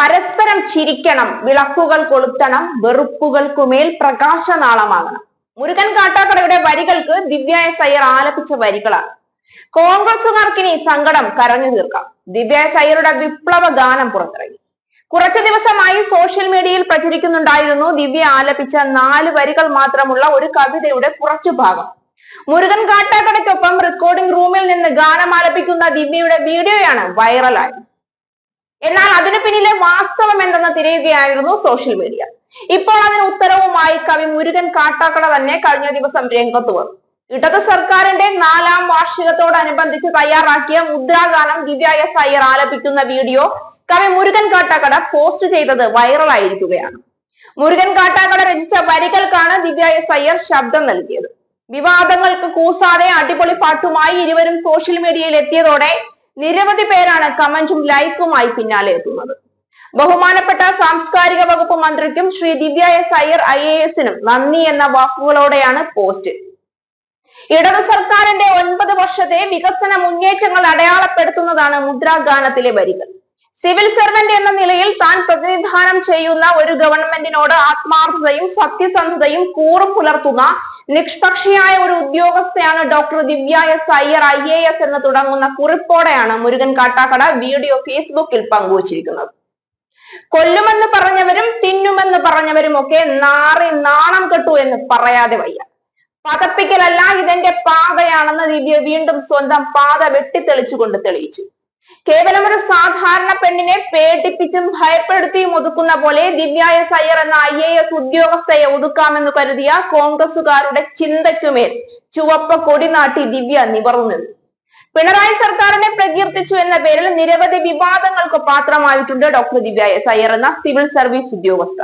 പരസ്പരം ചിരിക്കണം വിളക്കുകൾ കൊളുത്തണം വെറുപ്പുകൾക്കുമേൽ പ്രകാശനാളമാകണം. മുരുകൻ കാട്ടാക്കടയുടെ വരികൾക്ക് ദിവ്യ എസ് അയ്യർ ആലപിച്ച വരികളാണ്. കോൺഗ്രസുകാർക്കിനി സങ്കടം കരഞ്ഞു തീർക്കാം. ദിവ്യ എസ് അയ്യരുടെ വിപ്ലവ ഗാനം പുറത്തിറങ്ങി. കുറച്ചു ദിവസമായി സോഷ്യൽ മീഡിയയിൽ പ്രചരിക്കുന്നുണ്ടായിരുന്നു ദിവ്യ ആലപിച്ച നാല് വരികൾ മാത്രമുള്ള ഒരു കവിതയുടെ കുറച്ചു ഭാഗം. മുരുകൻ കാട്ടാക്കടയ്ക്കൊപ്പം റെക്കോർഡിംഗ് റൂമിൽ നിന്ന് ഗാനം ആലപിക്കുന്ന ദിവ്യയുടെ വീഡിയോയാണ് വൈറലായത്. എന്നാൽ അതിനു പിന്നിലെ വാസ്തവം എന്തെന്ന് തിരയുകയായിരുന്നു സോഷ്യൽ മീഡിയ ഇപ്പോൾ അതിന് ഉത്തരവുമായി കവി മുരുകൻ കാട്ടാക്കട തന്നെ കഴിഞ്ഞ ദിവസം രംഗത്ത് വന്നു. ഇടത് സർക്കാരിന്റെ നാലാം വാർഷികത്തോടനുബന്ധിച്ച് തയ്യാറാക്കിയ മുദ്രാഗാനം ദിവ്യായ സയ്യർ ആലപിക്കുന്ന വീഡിയോ കവി മുരുകൻ കാട്ടാക്കട പോസ്റ്റ് ചെയ്തത് വൈറലായിരിക്കുകയാണ് മുരുകൻ കാട്ടാക്കട രചിച്ച വരികൾക്കാണ് ദിവ്യ എസ് അയ്യർ ശബ്ദം നൽകിയത്. വിവാദങ്ങൾക്ക് കൂസാതെ അടിപൊളി പാട്ടുമായി ഇരുവരും സോഷ്യൽ മീഡിയയിൽ എത്തിയതോടെ നിരവധി പേരാണ് കമന്റും ലൈക്കുമായി പിന്നാലെ എത്തുന്നത്. ബഹുമാനപ്പെട്ട സാംസ്കാരിക വകുപ്പ് മന്ത്രിക്കും Shri Divya S Iyer I A എസിനും നന്ദി എന്ന വാക്കുകളോടെയാണ് പോസ്റ്റ്. ഇടത് സർക്കാരിന്റെ ഒൻപത് വർഷത്തെ വികസന മുന്നേറ്റങ്ങൾ അടയാളപ്പെടുത്തുന്നതാണ് മുദ്രാഗാനത്തിലെ വരികൾ. സിവിൽ സർവന്റ് എന്ന നിലയിൽ താൻ പ്രതിനിധാനം ചെയ്യുന്ന ഒരു ഗവൺമെന്റിനോട് ആത്മാർത്ഥതയും സത്യസന്ധതയും കൂറും പുലർത്തുന്ന നിഷ്പക്ഷയായ ഒരു ഉദ്യോഗസ്ഥയാണ് doctor Divya S Iyer I A S എന്ന് തുടങ്ങുന്ന കുറിപ്പോടെയാണ് മുരുകൻ കാട്ടാക്കട വീഡിയോ ഫേസ്ബുക്കിൽ പങ്കുവച്ചിരിക്കുന്നത്. കൊല്ലുമെന്ന് പറഞ്ഞവരും തിന്നുമെന്ന് പറഞ്ഞവരും ഒക്കെ നാറി നാണം കെട്ടു എന്ന് പറയാതെ വയ്യ. പതപ്പിക്കലല്ല ഇതെന്റെ പാതയാണെന്ന് ദിവ്യ വീണ്ടും സ്വന്തം പാത വെട്ടിത്തെളിച്ചുകൊണ്ട് തെളിയിച്ചു. കേവലം ഒരു സാധാരണ പെണ്ണിനെ പേടിപ്പിച്ചും ഭയപ്പെടുത്തിയും ഒതുക്കുന്ന പോലെ ദിവ്യായ സയ്യർ എന്ന ഐ എ എസ് ഉദ്യോഗസ്ഥയെ ഒതുക്കാമെന്ന് കരുതിയ കോൺഗ്രസുകാരുടെ ചിന്തയ്ക്കുമേൽ ചുവപ്പ് കൊടിനാട്ടി ദിവ്യ നിവർന്നു നിന്നു. പിണറായി സർക്കാരിനെ പ്രകീർത്തിച്ചു എന്ന പേരിൽ നിരവധി വിവാദങ്ങൾക്ക് പാത്രമായിട്ടുണ്ട് ഡോക്ടർ ദിവ്യ എസ് എന്ന സിവിൽ സർവീസ് ഉദ്യോഗസ്ഥ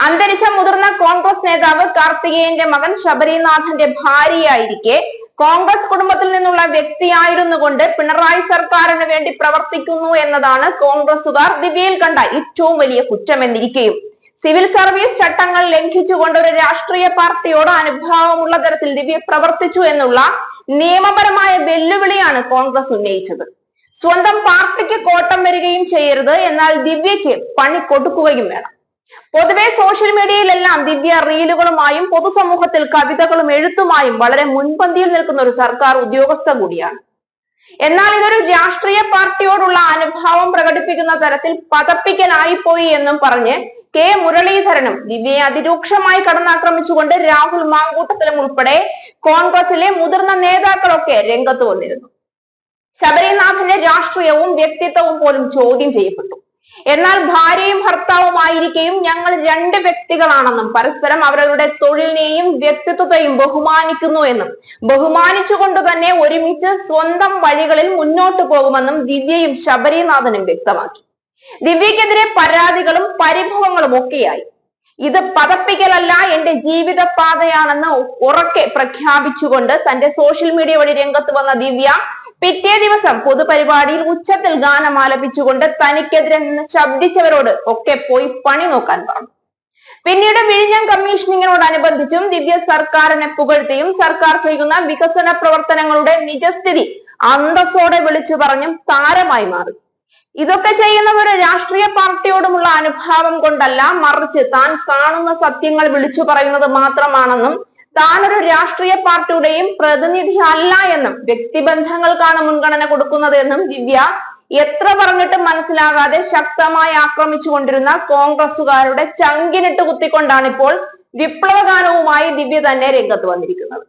അന്തരിച്ച മുതിർന്ന കോൺഗ്രസ് നേതാവ് കാർത്തികേയന്റെ മകൻ ശബരിനാഥന്റെ ഭാര്യയായിരിക്കെ കോൺഗ്രസ് കുടുംബത്തിൽ നിന്നുള്ള വ്യക്തിയായിരുന്നു കൊണ്ട് പിണറായി സർക്കാരിന് വേണ്ടി പ്രവർത്തിക്കുന്നു എന്നതാണ് കോൺഗ്രസുകാർ ദിവ്യയിൽ കണ്ട ഏറ്റവും വലിയ കുറ്റം എന്നിരിക്കുകയും സിവിൽ സർവീസ് ചട്ടങ്ങൾ ലംഘിച്ചുകൊണ്ട് ഒരു രാഷ്ട്രീയ പാർട്ടിയോട് അനുഭാവമുള്ള തരത്തിൽ ദിവ്യ പ്രവർത്തിച്ചു എന്നുള്ള നിയമപരമായ വെല്ലുവിളിയാണ് കോൺഗ്രസ് ഉന്നയിച്ചത്. സ്വന്തം പാർട്ടിക്ക് കോട്ടം വരികയും ചെയ്യരുത് എന്നാൽ ദിവ്യയ്ക്ക് പണി കൊടുക്കുകയും വേണം. പൊതുവെ സോഷ്യൽ മീഡിയയിലെല്ലാം ദിവ്യ റീലുകളുമായും പൊതുസമൂഹത്തിൽ കവിതകളും എഴുത്തുമായും വളരെ മുൻപന്തിയിൽ നിൽക്കുന്ന ഒരു സർക്കാർ ഉദ്യോഗസ്ഥ കൂടിയാണ്. എന്നാൽ ഇതൊരു രാഷ്ട്രീയ പാർട്ടിയോടുള്ള അനുഭാവം പ്രകടിപ്പിക്കുന്ന തരത്തിൽ പതപ്പിക്കലായി പോയി എന്നും പറഞ്ഞ് കെ മുരളീധരനും ദിവ്യയെ അതിരൂക്ഷമായി കടന്നാക്രമിച്ചുകൊണ്ട് രാഹുൽ മാങ്കൂട്ടത്തിലും ഉൾപ്പെടെ കോൺഗ്രസിലെ മുതിർന്ന നേതാക്കളൊക്കെ രംഗത്ത് വന്നിരുന്നു. ശബരിനാഥന്റെ രാഷ്ട്രീയവും വ്യക്തിത്വവും പോലും ചോദ്യം ചെയ്യപ്പെട്ടു. എന്നാൽ ഭാര്യയും ഭർത്താവുമായിരിക്കെയും ഞങ്ങൾ രണ്ട് വ്യക്തികളാണെന്നും പരസ്പരം അവരുടെ തൊഴിലിനെയും വ്യക്തിത്വത്തെയും ബഹുമാനിക്കുന്നു എന്നും. ബഹുമാനിച്ചുകൊണ്ട് തന്നെ ഒരുമിച്ച് സ്വന്തം വഴികളിൽ മുന്നോട്ട് പോകുമെന്നും ദിവ്യയും ശബരിനാഥനും വ്യക്തമാക്കി. ദിവ്യക്കെതിരെ പരാതികളും പരിഭവങ്ങളും ഒക്കെയായി. ഇത് പതപ്പിക്കലല്ല എന്റെ ജീവിത പാതയാണെന്ന് ഉറക്കെ പ്രഖ്യാപിച്ചുകൊണ്ട് തന്റെ സോഷ്യൽ മീഡിയ വഴി രംഗത്ത് വന്ന ദിവ്യ പിറ്റേ ദിവസം പൊതുപരിപാടിയിൽ ഉച്ചത്തിൽ ഗാനം ആലപിച്ചുകൊണ്ട് തനിക്കെതിരെ നിന്ന് ശബ്ദിച്ചവരോട് ഒക്കെ പോയി പണി നോക്കാൻ പറഞ്ഞു പിന്നീട് വിഴിഞ്ഞം കമ്മീഷനിങ്ങിനോടനുബന്ധിച്ചും ദിവ്യ സർക്കാരിനെ പുകഴ്ത്തിയും സർക്കാർ ചെയ്യുന്ന വികസന പ്രവർത്തനങ്ങളുടെ നിജസ്ഥിതി അന്തസ്സോടെ വിളിച്ചു പറഞ്ഞും താരമായി മാറി. ഇതൊക്കെ ചെയ്യുന്നവർ രാഷ്ട്രീയ പാർട്ടിയോടുമുള്ള അനുഭാവം കൊണ്ടല്ല മറിച്ച് താൻ കാണുന്ന സത്യങ്ങൾ വിളിച്ചു പറയുന്നത് മാത്രമാണെന്നും താൻ ഒരു രാഷ്ട്രീയ പാർട്ടിയുടെയും പ്രതിനിധി അല്ല എന്നും വ്യക്തിബന്ധങ്ങൾക്കാണ് മുൻഗണന കൊടുക്കുന്നത് എന്നും ദിവ്യ എത്ര പറഞ്ഞിട്ടും മനസ്സിലാകാതെ ശക്തമായി ആക്രമിച്ചുകൊണ്ടിരുന്ന കോൺഗ്രസുകാരുടെ ചങ്കിനിട്ട് കുത്തിക്കൊണ്ടാണ് ഇപ്പോൾ വിപ്ലവഗാനവുമായി ദിവ്യ തന്നെ രംഗത്ത് വന്നിരിക്കുന്നത്.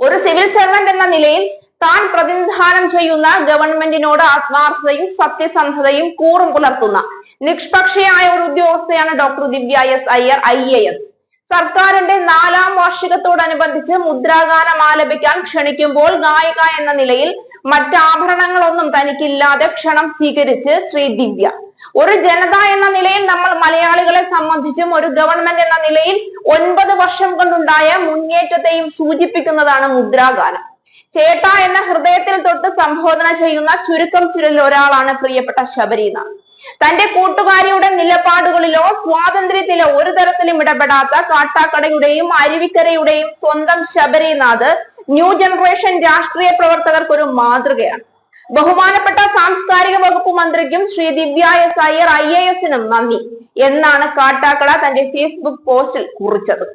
ഒരു സിവിൽ സർവന്റ് എന്ന നിലയിൽ താൻ പ്രതിനിധാനം ചെയ്യുന്ന ഗവൺമെന്റിനോട് ആത്മാർത്ഥതയും സത്യസന്ധതയും കൂറും പുലർത്തുന്ന നിഷ്പക്ഷയായ ഒരു ഉദ്യോഗസ്ഥയാണ് doctor Divya S Iyer I A S. സർക്കാരിന്റെ നാലാം വാർഷികത്തോടനുബന്ധിച്ച് മുദ്രാഗാനം ആലപിക്കാൻ ക്ഷണിക്കുമ്പോൾ ഗായിക എന്ന നിലയിൽ മറ്റാഭരണങ്ങളൊന്നും തനിക്കില്ലാതെ ക്ഷണം സ്വീകരിച്ച് ശ്രീ ദിവ്യ. ഒരു ജനത എന്ന നിലയിൽ നമ്മൾ മലയാളികളെ സംബന്ധിച്ചും ഒരു ഗവൺമെന്റ് എന്ന നിലയിൽ ഒൻപത് വർഷം കൊണ്ടുണ്ടായ മുന്നേറ്റത്തെയും സൂചിപ്പിക്കുന്നതാണ് മുദ്രാഗാനം. ചേട്ട എന്ന ഹൃദയത്തിൽ തൊട്ട് സംബോധന ചെയ്യുന്ന ചുരുക്കം ചുരുളിൽ ഒരാളാണ് പ്രിയപ്പെട്ട ശബരിനാഥ് തന്റെ കൂട്ടുകാരിയുടെ നിലപാടുകളിലോ സ്വാതന്ത്ര്യത്തിലോ ഒരു തരത്തിലും ഇടപെടാത്ത കാട്ടാക്കടയുടെയും അരുവിക്കരയുടെയും സ്വന്തം ശബരിനാഥ് ന്യൂ ജനറേഷൻ രാഷ്ട്രീയ പ്രവർത്തകർക്ക് ഒരു മാതൃകയാണ്. ബഹുമാനപ്പെട്ട സാംസ്കാരിക വകുപ്പ് മന്ത്രിക്കും Shri Divya S Iyer I A എസിനും നന്ദി. എന്നാണ് കാട്ടാക്കട തന്റെ ഫേസ്ബുക്ക് പോസ്റ്റിൽ കുറിച്ചത്.